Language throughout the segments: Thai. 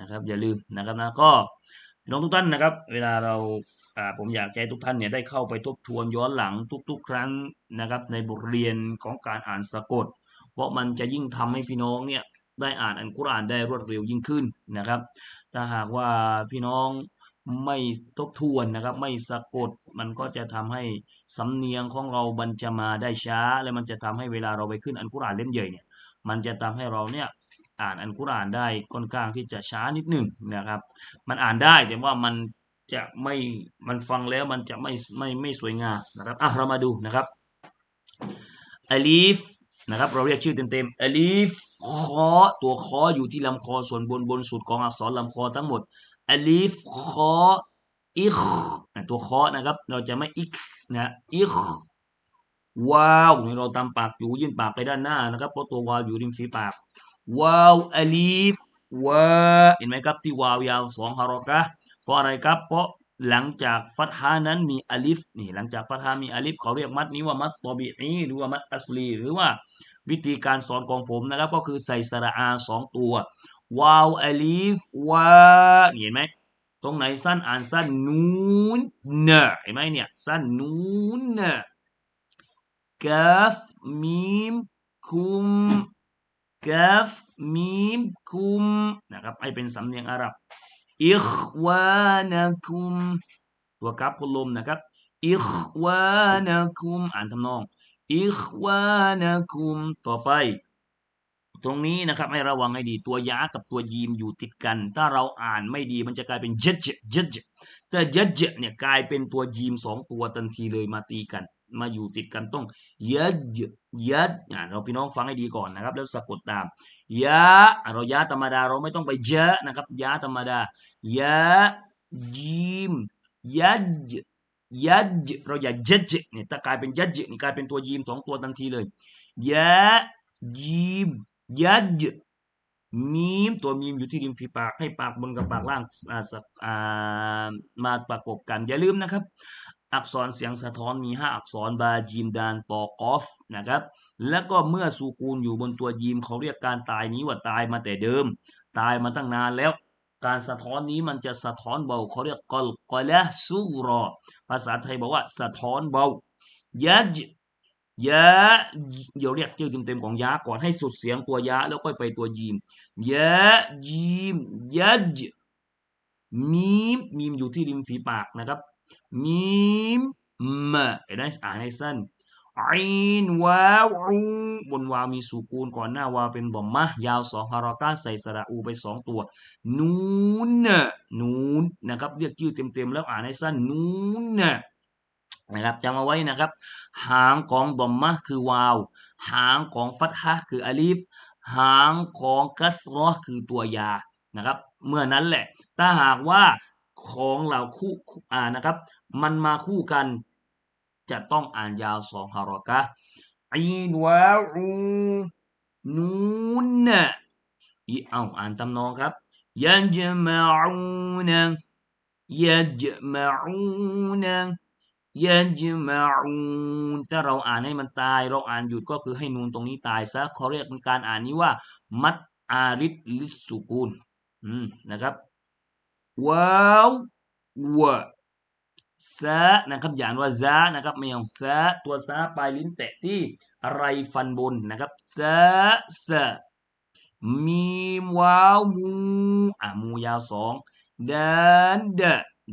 นะครับ อย่าลืมนะครับนะก็น้องทุกท่านนะครับ เวลาเราผมอยากให้ทุกท่านเนี่ยได้เข้าไปทบทวนย้อนหลังทุก ๆ ครั้งนะครับ ในบทเรียนของการอ่านสะกด เพราะมันจะยิ่งทำให้พี่น้องเนี่ยได้อ่านอัลกุรอานได้รวดเร็วยิ่งขึ้นนะครับ ถ้าหากว่าพี่น้องไม่ทบทวนนะครับ ไม่สะกดมันก็จะทำให้สำเนียงของเราบันจะมาได้ช้า และมันจะทำให้เวลาเราไปขึ้นอัลกุรอานเล่มใหญ่เนี่ยมันจะทำให้เราเนี่ย อ่านอัลกุรอานได้ค่อนข้างที่จะช้านิดหนึ่งนะครับ มันอ่านได้แต่ว่ามันจะไม่มันฟังแล้วมันจะไม่ไม่ไม่สวยงามนะครับอะเรามาดูนะครับอลีฟนะครับเราเรียกชื่อเต็มๆอลีฟคอตัวคออยู่ที่ลำคอส่วนบนบนสุดของอักษรลำคอทั้งหมดอลีฟคออิคตัวคอนะครับ เราจะไม่อิคนะอิคว้าวนี่เราตามปากอยู่ยื่นปากไปด้านหน้านะครับเพราะตัววาวอยู่ริมฝีปาก ว้าวอลีฟว้าเห็นไหมครับที่วาวยาวสองฮารอกะเพราะอะไรครับ เพราะหลังจากฟัตฮานั้นมีอลิฟนี่หลังจากฟัตฮามีอลิฟเขาเรียกมัดนี้ว่ามัดตอบีอีหรือว่ามัดอัสลีหรือว่าวิธีการสอนของผมนะครับ ก็คือใส่สระอาสองตัววาวอลิฟวาเห็นไหมตรงไหนสั้นอ่านสั้นนูนเนอเห็นไหมเนี่ยสั้นนูนเนอกาฟมีมคุม กฟมีมคุมนะครับให้เป็นสำเนียงอาหรับอิควานะคุมตัวกราฟพลมนะครับอิควานะคุมอ่านทำนองอิควานะคุมต่อไป ตรงนี้นะครับให้ระวังให้ดีตัวยากับตัวยีมอยู่ติดกัน ถ้าเราอ่านไม่ดีมันจะกลายเป็นเจเจเจเจแต่เจเจเนี่ยกลายเป็นตัวยีมสองตัวทันทีเลยมาตีกัน มาอยู่ติดกันต้องยัดยัดอ่าเราพี่น้องฟังให้ดีก่อนนะครับ แล้วสะกดตามยะอะเรายะธรรมดาเราไม่ต้องไปเยอะนะครับยะธรรมดายะยีมยัดยัดเราอย่ายัดเนี่ยถ้ากลายเป็นยัดนี่กลายเป็นตัวยีมสองตัวทันทีเลยยะยีมยัดมีมตัวมีมอยู่ที่ริมฝีปากให้ปากบนกับปากล่างอ่าสักอ่ามาประกบกันอย่าลืมนะครับ อักษรเสียงสะท้อนมี 5 อักษรบาจีมดานตอกอฟนะครับแล้วก็เมื่อสูกูลอยู่บนตัวยีมเขาเรียกการตายนี้ว่าตายมาแต่เดิม ตายมาตั้งนานแล้ว การสะท้อนนี้มันจะสะท้อนเบาเขาเรียกกอลกอละซูรอ ภาษาไทยบอกว่าสะท้อนเบายะจยะเดี๋ยวเรียกชื่อเต็มๆของยะก่อนให้สุดเสียงตัวยะแล้วค่อยไปตัวยีมยะยีมยะจมีมมีมอยู่ที่ริมฝีปากนะครับ มีมมเห็นไหมอ่านให้สั้นอินวาวอูบนวาวมีสูกูลก่อนหน้าวาวเป็นดอมมะยาวสองฮารากาใส่สระอูไปสองตัว นูนน่ะนูนนะครับเรียกชื่อเต็มๆแล้วอ่านให้สั้นนูนน่ะนะครับจำเอาไว้นะครับ หางของดอมมะคือวาว หางของฟัตฮะคืออาลีฟหางของกัสรอคือตัวยานะครับ เมื่อนั้นแหละ ถ้าหากว่าของเหล่าคู่อ่านะครับ มันมาคู่กัน จะต้องอ่านยาวสองฮารอกะอีนวาอูนูนนะอีเอาอ่านตำนองครับยัจมาอูนะยัจมาอูนะยัจมาอูนถ้าเราอ่านให้มันตาย เราอ่านหยุดก็คือให้นูนตรงนี้ตายซะเขาเรียกเป็นการอ่านนี้ว่า มัดอาริดลิสสุกูลนะครับว้าววะ ซะนะครับอย่างว่าซะนะครับไม่เอาซะตัวซะปลายลิ้นแตะที่ไรฟันบนนะครับซะซะมีว้าวมูอ่ามูยาวสองดันเด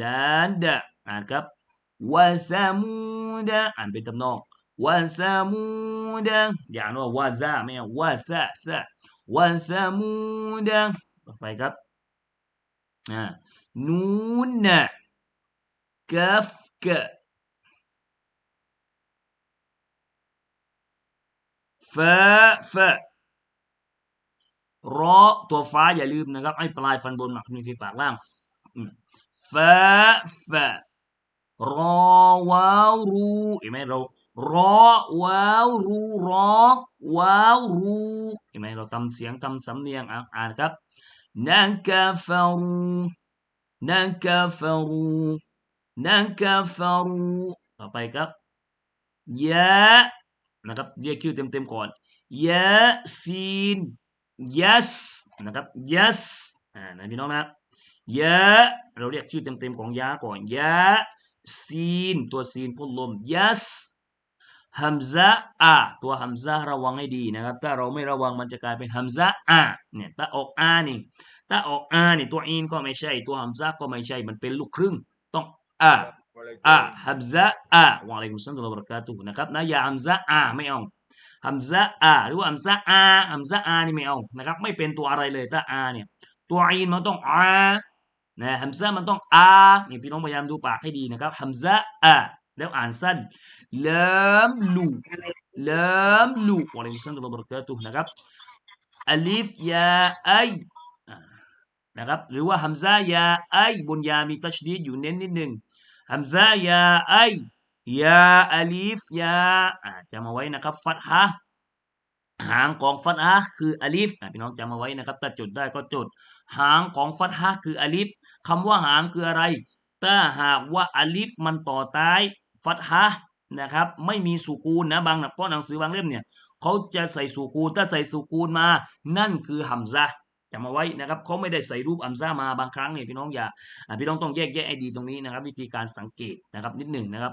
ดันเดะอ่านครับวะซามูดะอ่านเป็นตำนองวะซามูดะอย่างว่าวะซะไม่เอาวะซะซะวะซามูดะต่อไปครับอ่านูนนะ كاف ك فاء ف รอตัวฟ้าอย่าลืมนะครับ ให้ปลายฟันบนหมักมีฝีปากล่างฟาฟรอว้าวรูเห็นไหมเรารอว้าวรูรอว้าวรูเห็นไหมเราทำเสียงทำสำเนียงอ่านครับนักกาฟารูนักกาฟารู นักาฟารูต่อไปครับยะนะครับเรียกคิวเต็มๆก่อนยะซีน yes นะครับ yes อ่านะพี่น้องนะยะเราเรียกชื่อเต็มๆของยะก่อนยะซีนตัวซีนพ่นลมยัสฮัมซะอะตัวฮัมซะระวังให้ดีนะครับถ้าเราไม่ระวังมันจะกลายเป็นฮัมซะอะเนี่ยถ้าออกอานี่ถ้าออกอานี่ตัวอินก็ไม่ใช่ตัวฮัมซะก็ไม่ใช่มันเป็นลูกครึ่ง องอะอะฮัมซะอะวะอะลัยกุมสลามวะบะเราะกาตุฮ์นะครับนะอย่าฮัมซะอะไม่เอาฮัมซะอะหรือว่าฮัมซะอาฮัมซะอานี่ไม่เอานะครับ ไม่เป็นตัวอะไรเลยถ้าอาเนี่ย ตัวอินมันต้องอานะฮัมซะมันต้องอานี่พี่น้องพยายามดูปากให้ดีนะครับฮัมซะอะแล้วอ่านสั้นเลิมลูเลิมลูวะอะลัยกุมสลามวะบะเราะกาตุฮ์นะครับอัลิฟยาไออ่า นะครับหรือว่าฮัมซะยาไอบนยามีตัชดีดอยู่เน้นนิดหนึ่งฮัมซะยาไอยาอัลิฟยาจำเอาไว้นะครับฟัตฮะหางของฟัตฮะคืออัลิฟพี่น้องจำเอาไว้นะครับถ้าจดได้ก็จด หางของฟัตฮะคืออัลิฟคำว่าหางคืออะไรถ้าหากว่าอัลิฟมันต่อท้ายฟัตฮะนะครับไม่มีสุกูนนะบางนะเพราะหนังสือบางเล่มเนี่ยเขาจะใส่สุกูนถ้าใส่สุกูนมา นั่นคือฮัมซะ จำเอาไว้นะครับเขาไม่ได้ใส่รูปอัมซะห์มาบางครั้งเนี่ยพี่น้องอย่าพี่น้องต้องแยกแยะให้ดีตรงนี้นะครับ วิธีการสังเกตนะครับนิดหนึ่งนะครับ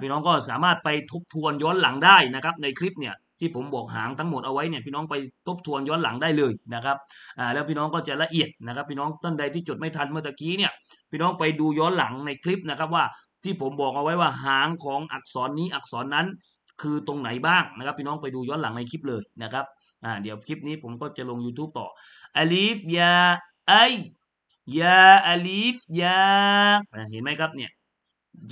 พี่น้องก็สามารถไปทบทวนย้อนหลังได้นะครับในคลิปเนี่ยที่ผมบอกหางทั้งหมดเอาไว้เนี่ยพี่น้องไปทบทวนย้อนหลังได้เลยนะครับแล้วพี่น้องก็จะละเอียดนะครับ พี่น้องท่านใดที่จดไม่ทันเมื่อตะกี้เนี่ยพี่น้องไปดูย้อนหลังในคลิปนะครับว่าที่ผมบอกเอาไว้ว่าหางของอักษรนี้อักษรนั้นคือตรงไหนบ้างนะครับ พี่น้องไปดูย้อนหลังในคลิปเลยนะครับ อ่าเดี๋ยวคลิปนี้ผมก็จะลง YouTube ต่ออัลิฟยาไอยาอัลิฟยาเห็นไหมครับเนี่ย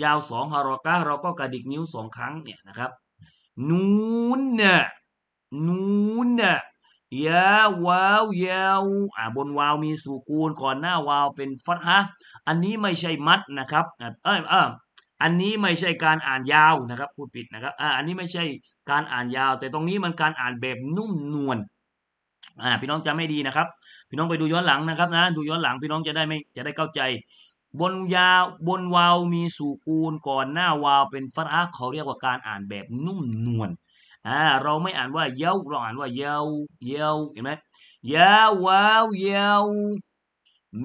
ยาวสองฮารอกะเราก็กระดิกนิ้วสองครั้งเนี่ยนะครับนูนน่ะนูนน่ะยาวาวยาวอ่าบนวาวมีสุกูนก่อนหน้าวาวเป็นฟัตฮะอันนี้ไม่ใช่มัดนะครับเอยเอออันนี้ไม่ใช่การอ่านยาวนะครับพูดผิดนะครับอ่าอันนี้ไม่ใช่ การอ่านยาว แต่ตรงนี้มันการอ่านแบบนุ่มนวลอ่าพี่น้องจำไม่ดีนะครับ พี่น้องไปดูย้อนหลังนะครับนะดูย้อนหลังพี่น้องจะได้ไม่จะได้เข้าใจ บนยาวบนวาวมีสุกูนก่อนหน้าวาวเป็นฟัตฮะเขาเรียกว่าการอ่านแบบนุ่มนวลอ่าเราไม่อ่านว่าเย้าเราอ่านว่าเย้าเย้าเห็นไหมยาวาวเย้า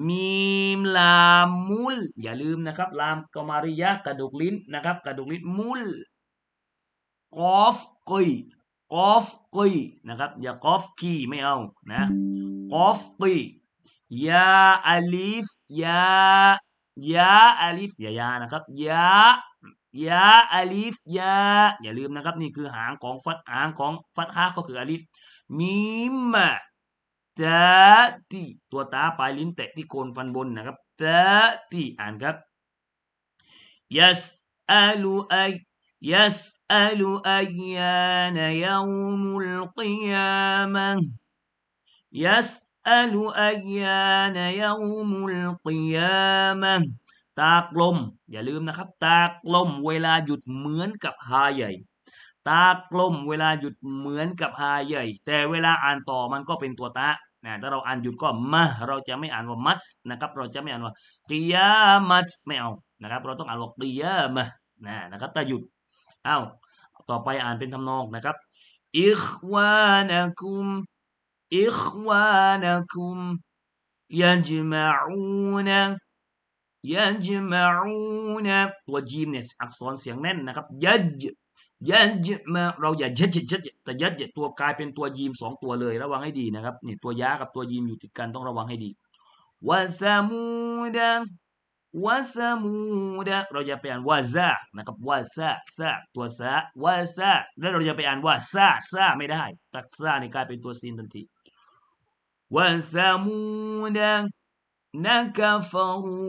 มีมลามมุลอย่าลืมนะครับ ลามกมาริยะกระดูกลิ้นนะครับ กระดูกลิ้นมุล กอฟกุยกอฟกุยนะครับอย่ากอฟคีไม่เอานะกอฟกุยยาอัลิฟยายาอัลิฟยายานะครับยายาอัลิฟยาอย่าลืมนะครับนี่คือหางของฟัดหางของฟัดฮาก็คืออัลิฟมีมะตะตีตัวตาปลายลิ้นแตะที่โคนฟันบนนะครับตะตีอ่านครับ yes อลูไอ يسأل أيان يوم القيامة يسأل أيان يوم القيامة ตากลม อย่าลืมนะครับ ตากลมเวลาหยุดเหมือนกับฮาใหญ่ ตากลมเวลาหยุดเหมือนกับฮาใหญ่ แต่เวลาอ่านต่อมันก็เป็นตัวตะนะถ้าเราอ่านหยุดก็มาเราจะไม่อ่านว่ามัดนะครับ เราจะไม่อ่านว่ากิยามัดไม่เอานะครับ เราต้องอ่านว่ากิยามะนะนะครับถ้าหยุด อ้าวต่อไปอ่านเป็นทำนองนะครับอิควานะคุมอิควานะคุมยัจมะอูนะยัจมะอูนะตัวจีมเนี่ยอักษรเสียงแน่นนะครับยัจยัจมาเราอย่ายัจยัจแต่ยัจตัวกลายเป็นตัวยีมสองตัวเลยระวังให้ดีนะครับเนี่ยตัวยากับตัวยีมอยู่ติดกันต้องระวังให้ดีวะซามูดา วะซามูดะเราจะไปอ่านว่าซานะครับว่าซาซาตัวซาวะซาแล้วเราจะไปอ่านว่าซาซาไม่ได้ตักซานี่กลายเป็นตัวซีนทันทีวะซามูดะนักฟารู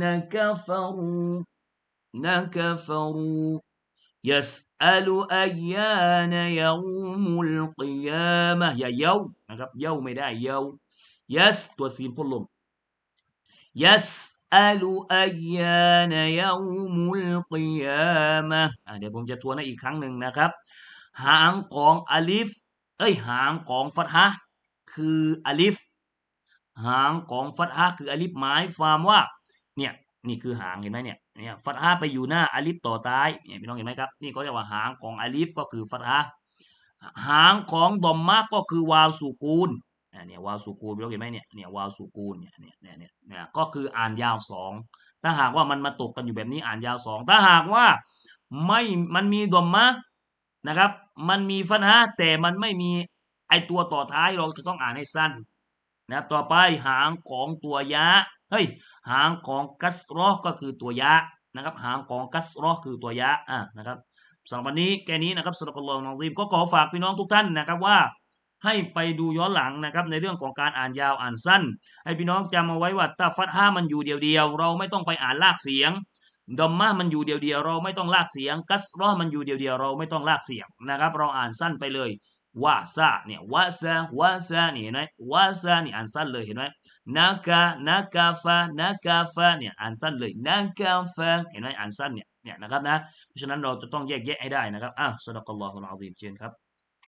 นักฟารูนักฟารู يسأل أيان يوم القيامة อย่าเย้านะครับเย้าไม่ได้เย้า yes ตัวซีนพ่นลม يسأل أيان يوم القيامة อ่ะเดี๋ยวผมจะทวนให้อีกครั้งหนึ่งนะครับ หางของอลิฟเอ้ยหางของฟัตฮะห์คืออลิฟหางของฟัตฮะห์คืออลิฟหมายความว่าเนี่ยนี่คือหางเห็นไหมเนี่ยเนี่ยฟัตฮะห์ไปอยู่หน้าอลิฟต่อท้ายเนี่ยพี่น้องเห็นไหมครับนี่เขาเรียกว่าหางของอลิฟก็คือฟัตฮะห์หางของดอมมะก็คือวาวสุกูล อ่า เนี่ยวาสุกูนเราเห็นไหมเนี่ยเนี่ยวาสุกูนเนี่ยเนี่ยเนี่ยเนี่ยเนี่ยก็คืออ่านยาวสองถ้าหากว่ามันมาตกกันอยู่แบบนี้อ่านยาวสองถ้าหากว่าไม่มันมีดมมะนะครับ มันมีฟันฮะแต่มันไม่มีไอตัวต่อท้ายเราจะต้องอ่านให้สั้นนะครับต่อไปหางของตัวยะเฮ้ยหางของกัสรอก็คือตัวยะนะครับ หางของกัสรอคือตัวยะอะนะครับสำหรับวันนี้แค่นี้นะครับสุลกัลลอฮุนอซีมก็ขอฝากพี่น้องทุกท่านนะครับว่า ให้ไปดูย้อนหลังนะครับในเรื่องของการอ่านยาวอ่านสั้น ให้พี่น้องจำเอาไว้ว่าถ้าฟัตฮามันอยู่เดียวๆ เราไม่ต้องไปอ่านลากเสียงดอมมามันอยู่เดียวๆ เราไม่ต้องลากเสียง กัสรอมันอยู่เดียวๆ เราไม่ต้องลากเสียงนะครับ เราอ่านสั้นไปเลย วาซาเนี่ยวาซาวาซานี่เห็นไหมวาซานี่อ่านสั้นเลยเห็นไหมนากานากาฟานากาฟาเนี่ยอ่านสั้นเลยนากาฟาเห็นไหมอ่านสั้นเนี่ยเนี่ยนะครับนะเพราะฉะนั้นเราจะต้องแยกแยะให้ได้นะครับอะสุลกัลลอฮุลอาซีมเชิญครับ